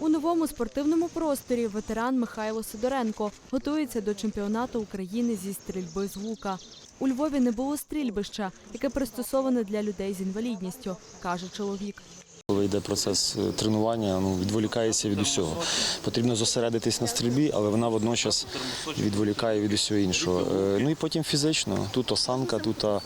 У новому спортивному просторі ветеран Михайло Сидоренко готується до чемпіонату України зі стрільби з лука. У Львові не було стрільбища, яке пристосоване для людей з інвалідністю, каже чоловік. Коли йде процес е, тренування, ну відволікається від усього. Потрібно зосередитись на стрільбі, але вона водночас відволікає від усього іншого. Е, Ну і потім фізично. Тут осанка, тут е,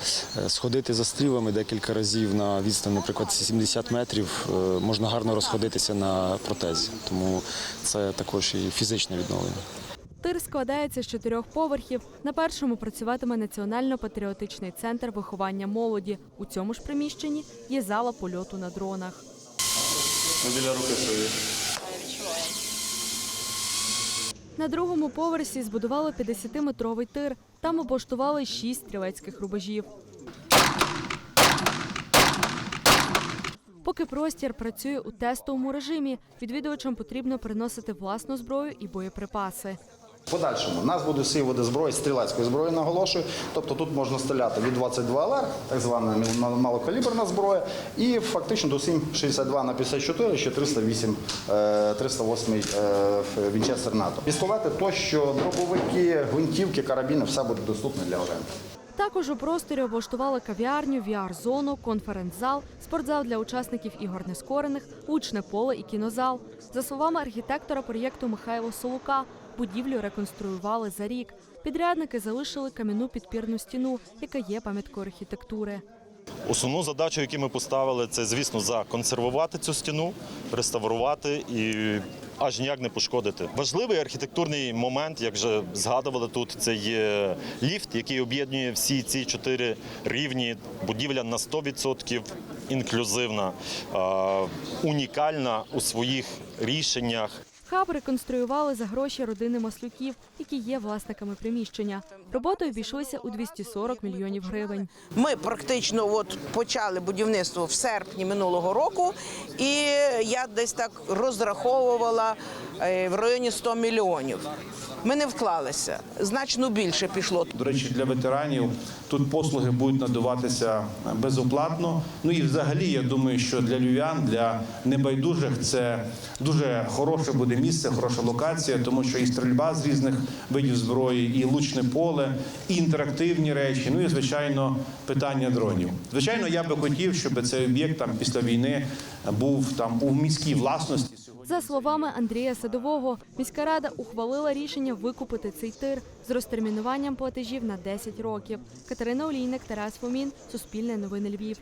сходити за стрілами декілька разів на відстань, наприклад, 70 метрів, можна гарно розходитися на протезі. Тому це також і фізичне відновлення. Тир складається з чотирьох поверхів. На першому працюватиме Національно-патріотичний центр виховання молоді. У цьому ж приміщенні є зала польоту на дронах. біля руки свої. На другому поверсі збудували 50-метровий тир. Там облаштували шість стрілецьких рубежів. Поки простір працює у тестовому режимі, відвідувачам потрібно приносити власну зброю і боєприпаси. Подальшому нас буде всі види зброї, стрілецької зброї, наголошую. Тобто тут можна стріляти від 22 ЛР, так звана малокаліберна зброя, і фактично до 7,62 на 54, ще 308, е, 308 е, Вінчестер НАТО. Пістолети тощо, дробовики, гвинтівки, карабіни, все буде доступне для оренди. Також у просторі облаштували кав'ярню, VR-зону, конференц-зал, спортзал для учасників ігор нескорених, учне поле і кінозал. За словами архітектора проєкту Михайла Солука, будівлю реконструювали за рік. Підрядники залишили кам'яну підпірну стіну, яка є пам'яткою архітектури. Основну задачу, яку ми поставили, це, звісно, законсервувати цю стіну, реставрувати і аж ніяк не пошкодити. Важливий архітектурний момент, як вже згадували тут, це є ліфт, який об'єднує всі ці чотири рівні. Будівля на 100% інклюзивна, унікальна у своїх рішеннях. Хаб реконструювали за гроші родини Маслюків, які є власниками приміщення. Роботи обійшлися у 240 мільйонів гривень. Ми практично от почали будівництво в серпні минулого року, і я десь так розраховувала е, в районі 100 мільйонів. Ми не вклалися, значно більше пішло. До речі, для ветеранів тут послуги будуть надаватися безоплатно. Ну і взагалі, я думаю, що для львів'ян, для небайдужих це дуже хороше буде місце, хороша локація, тому що і стрільба з різних видів зброї, і лучне поле, і інтерактивні речі. Ну і звичайно, питання дронів. Звичайно, я би хотів, щоб цей об'єкт там після війни був там у міській власності. За словами Андрія Садового, міська рада ухвалила рішення викупити цей тир з розтермінуванням платежів на 10 років. Катерина Олійник, Тарас Фомін, Суспільне новини Львів.